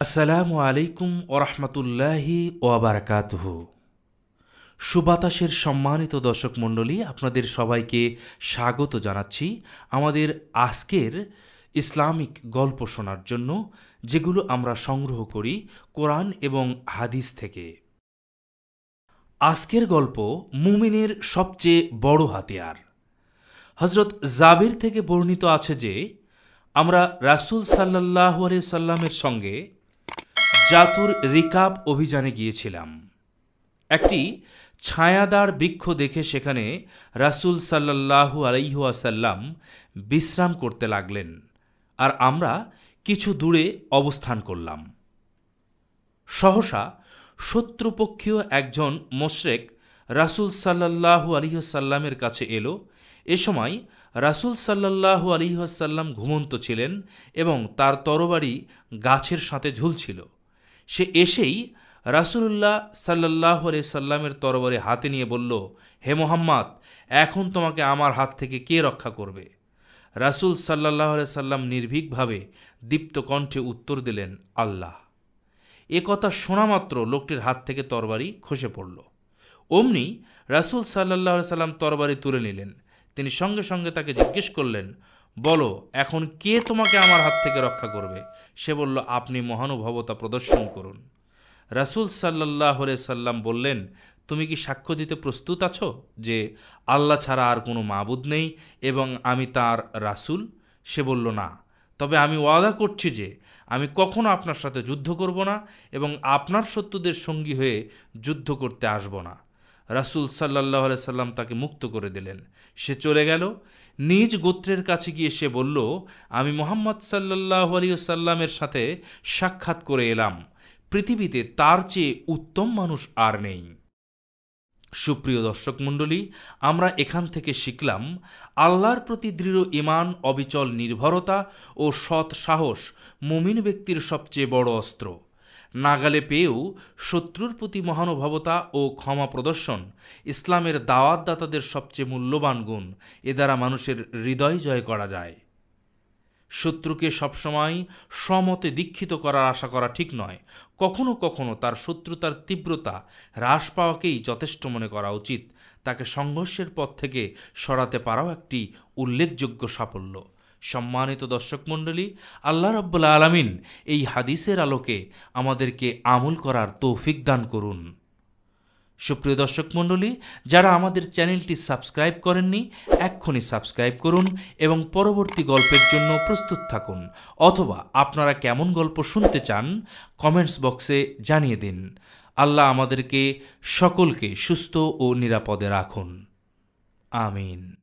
আসসালামু আলাইকুম ওরহমতুল্লাহি ওয়াবারাকাতুহ। সুবাতাসের সম্মানিত দর্শক মণ্ডলী, আপনাদের সবাইকে স্বাগত জানাচ্ছি আমাদের আজকের ইসলামিক গল্প শোনার জন্য, যেগুলো আমরা সংগ্রহ করি কোরআন এবং হাদিস থেকে। আজকের গল্প মুমিনের সবচেয়ে বড় হাতিয়ার। হজরত জাবির থেকে বর্ণিত আছে যে, আমরা রাসূল সাল্লাহ সাল্লামের সঙ্গে জাতুর রিকাব অভিযানে গিয়েছিলাম। একটি ছায়াদার বৃক্ষ দেখে সেখানে রাসূল সাল্লাল্লাহু আলাইহাসাল্লাম বিশ্রাম করতে লাগলেন আর আমরা কিছু দূরে অবস্থান করলাম। সহসা শত্রুপক্ষীয় একজন মোশরেক রাসূল সাল্লাল্লাহু আলিহাসাল্লামের কাছে এলো। এ সময় রাসূল সাল্লাল্লাহু আলিহাসাল্লাম ঘুমন্ত ছিলেন এবং তার তরবারি গাছের সাথে ঝুলছিল। সে এসেই রাসূলুল্লাহ সাল্লাহ সাল্লামের তরবারি হাতে নিয়ে বলল, হে মোহাম্মদ, এখন তোমাকে আমার হাত থেকে কে রক্ষা করবে? রাসূল সাল্লাহ সাল্লাম নির্ভীকভাবে দীপ্ত কণ্ঠে উত্তর দিলেন, আল্লাহ। এ কথা শোনামাত্র লোকটির হাত থেকে তরবারি খসে পড়ল। অমনি রাসূল সাল্লাহ সাল্লাম তরবারি তুলে নিলেন। তিনি সঙ্গে সঙ্গে তাকে জিজ্ঞেস করলেন বলো, এখন কে তোমাকে আমার হাত থেকে রক্ষা করবে? সে বলল, আপনি মহানুভবতা প্রদর্শন করুন। রাসূল সাল্লাহ সাল্লাম বললেন, তুমি কি সাক্ষ্য দিতে প্রস্তুত আছো যে আল্লাহ ছাড়া আর কোনো মাবুদ নেই এবং আমি তার রাসূল? সে বলল, না। তবে আমি ওয়াদা করছি যে আমি কখনো আপনার সাথে যুদ্ধ করব না এবং আপনার শত্রুদের সঙ্গী হয়ে যুদ্ধ করতে আসব না। রাসূল সাল্লাহ সাল্লাম তাকে মুক্ত করে দিলেন। সে চলে গেল। নিজ গোত্রের কাছে গিয়ে সে বলল, আমি মোহাম্মদ সাল্লাহ আলিয়াল্লামের সাথে সাক্ষাৎ করে এলাম। পৃথিবীতে তার চেয়ে উত্তম মানুষ আর নেই। সুপ্রিয় দর্শক মণ্ডলী, আমরা এখান থেকে শিখলাম, আল্লাহর প্রতি দৃঢ় ইমান অবিচল নির্ভরতা ও সৎ সাহস মুমিন ব্যক্তির সবচেয়ে বড় অস্ত্র। নাগালে পেয়েও শত্রুর প্রতি মহানুভবতা ও ক্ষমা প্রদর্শন ইসলামের দাওয়াতদাতাদের সবচেয়ে মূল্যবান গুণ। এ দ্বারা মানুষের হৃদয় জয় করা যায়। শত্রুকে সবসময় সমতে দীক্ষিত করার আশা করা ঠিক নয়। কখনো কখনো তার শত্রুতার তীব্রতা হ্রাস পাওয়াকেই যথেষ্ট মনে করা উচিত। তাকে সংঘর্ষের পথ থেকে সরাতে পারাও একটি উল্লেখযোগ্য সাফল্য। সম্মানিত দর্শক মণ্ডলী, আল্লাহ রব্বুল্লা আলমিন এই হাদিসের আলোকে আমাদেরকে আমল করার তৌফিক দান করুন। সুপ্রিয় দর্শক মণ্ডলী, যারা আমাদের চ্যানেলটি সাবস্ক্রাইব করেননি, এক্ষুনি সাবস্ক্রাইব করুন এবং পরবর্তী গল্পের জন্য প্রস্তুত থাকুন। অথবা আপনারা কেমন গল্প শুনতে চান, কমেন্টস বক্সে জানিয়ে দিন। আল্লাহ আমাদেরকে সকলকে সুস্থ ও নিরাপদে রাখুন। আমিন।